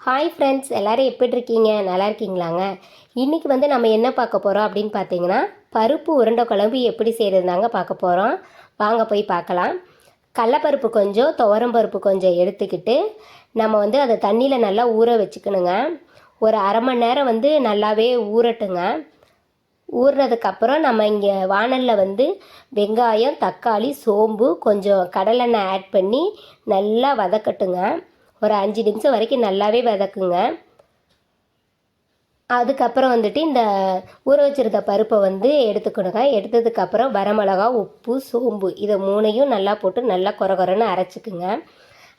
Hi friends எல்லோரும் எப்படி இருக்கீங்க நல்லா இருக்கீங்களாங்க இன்றைக்கி வந்து நம்ம என்ன பார்க்க போகிறோம் அப்படின்னு பார்த்தீங்கன்னா பருப்பு உருண்டை குழம்பு எப்படி செய்கிறதுனாங்க பார்க்க போகிறோம் வாங்க போய் பார்க்கலாம். கடலப்பருப்பு கொஞ்சம் துவரம் பருப்பு கொஞ்சம் எடுத்துக்கிட்டு நம்ம வந்து அதை தண்ணியில் நல்லா ஊற வச்சுக்கணுங்க. ஒரு அரை மணி நேரம் வந்து நல்லாவே ஊறட்டுங்க. ஊறுனதுக்கப்புறம் நம்ம இங்கே வானலில் வந்து வெங்காயம் தக்காளி சோம்பு கொஞ்சம் கடலெண்ணெய் ஆட் பண்ணி நல்லா வதக்கட்டுங்க. ஒரு அஞ்சு நிமிஷம் வரைக்கும் நல்லாவே வதக்குங்க. அதுக்கப்புறம் வந்துட்டு இந்த ஊற வச்சிருந்த பருப்பை வந்து எடுத்துக்கணுங்க. எடுத்ததுக்கப்புறம் வரமிளகா உப்பு சோம்பு இதை மூணையும் நல்லா போட்டு நல்லா குறகுறன்னு அரைச்சிக்குங்க.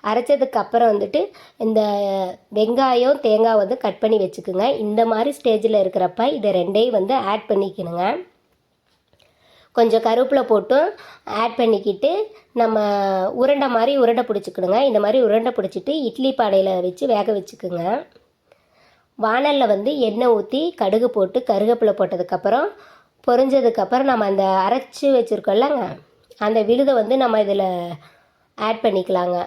அரைச்சதுக்கப்புறம் வந்துட்டு இந்த வெங்காயம் தேங்காய் வந்து கட் பண்ணி வச்சுக்குங்க. இந்த மாதிரி ஸ்டேஜில் இருக்கிறப்ப இதை ரெண்டையும் வந்து ஆட் பண்ணிக்கணுங்க. கொஞ்சம் கருவேப்பிலை போட்டும் ஆட் பண்ணிக்கிட்டு நம்ம உருண்டை மாதிரி உருண்டை பிடிச்சிக்கணுங்க இந்த மாதிரி உருண்டை பிடிச்சிட்டு இட்லி பானையில் வச்சு வேக வச்சுக்குங்க. வானலில் வந்து எண்ணெய் ஊற்றி கடுகு போட்டு கருவேப்பிலை போட்டதுக்கப்புறம் பொரிஞ்சதுக்கப்புறம் நம்ம அந்த அரைச்சி வச்சுருக்கோம்லங்க அந்த விழுதை வந்து நம்ம இதில் ஆட் பண்ணிக்கலாங்க.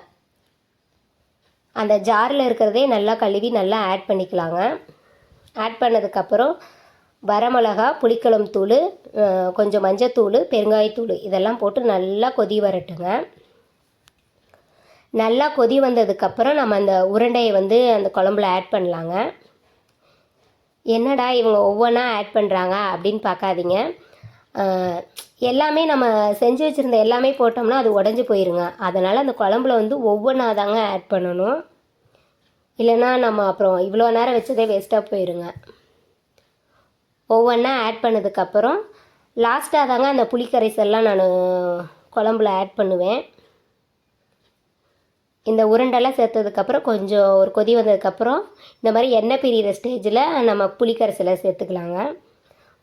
அந்த ஜாரில் இருக்கிறதே நல்லா கழுவி நல்லா ஆட் பண்ணிக்கலாங்க. ஆட் பண்ணதுக்கப்புறம் வரமிளகா புளிக்குழம்பு தூள் கொஞ்சம் மஞ்சத்தூள் பெருங்காயத்தூள் இதெல்லாம் போட்டு நல்லா கொதி வரட்டுங்க. நல்லா கொதி வந்ததுக்கப்புறம் நம்ம அந்த உருண்டையை வந்து அந்த குழம்புல ஆட் பண்ணலாங்க. என்னடா இவங்க ஒவ்வொன்றா ஆட் பண்ணுறாங்க அப்படின்னு பார்க்காதீங்க. எல்லாமே நம்ம செஞ்சு வச்சுருந்த எல்லாமே போட்டோம்னா அது உடஞ்சி போயிருங்க. அதனால் அந்த குழம்புல வந்து ஒவ்வொன்றா தாங்க ஆட் பண்ணணும். இல்லைன்னா நம்ம அப்புறம் இவ்வளோ நேரம் வச்சதே வேஸ்ட்டாக போயிருங்க. ஒவ்வொன்றா ஆட் பண்ணதுக்கப்புறம் லாஸ்ட்டாக தாங்க அந்த புளிக்கரைசல்லாம் நான் குழம்புல ஆட் பண்ணுவேன். இந்த உருண்டெல்லாம் சேர்த்ததுக்கப்புறம் கொஞ்சம் ஒரு கொதி வந்ததுக்கப்புறம் இந்த மாதிரி எண்ணெய் பிரியிற ஸ்டேஜில் நம்ம புளிக்கரைசலை சேர்த்துக்கலாங்க.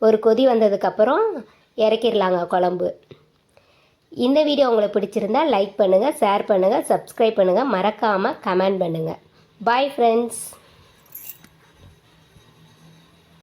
ஒரு கொதி வந்ததுக்கப்புறம் இறக்கிடலாங்க குழம்பு. இந்த வீடியோ உங்களுக்கு பிடிச்சிருந்தா லைக் பண்ணுங்கள் ஷேர் பண்ணுங்கள் சப்ஸ்கிரைப் பண்ணுங்கள் மறக்காமல் கமெண்ட் பண்ணுங்கள் பாய் ஃப்ரெண்ட்ஸ்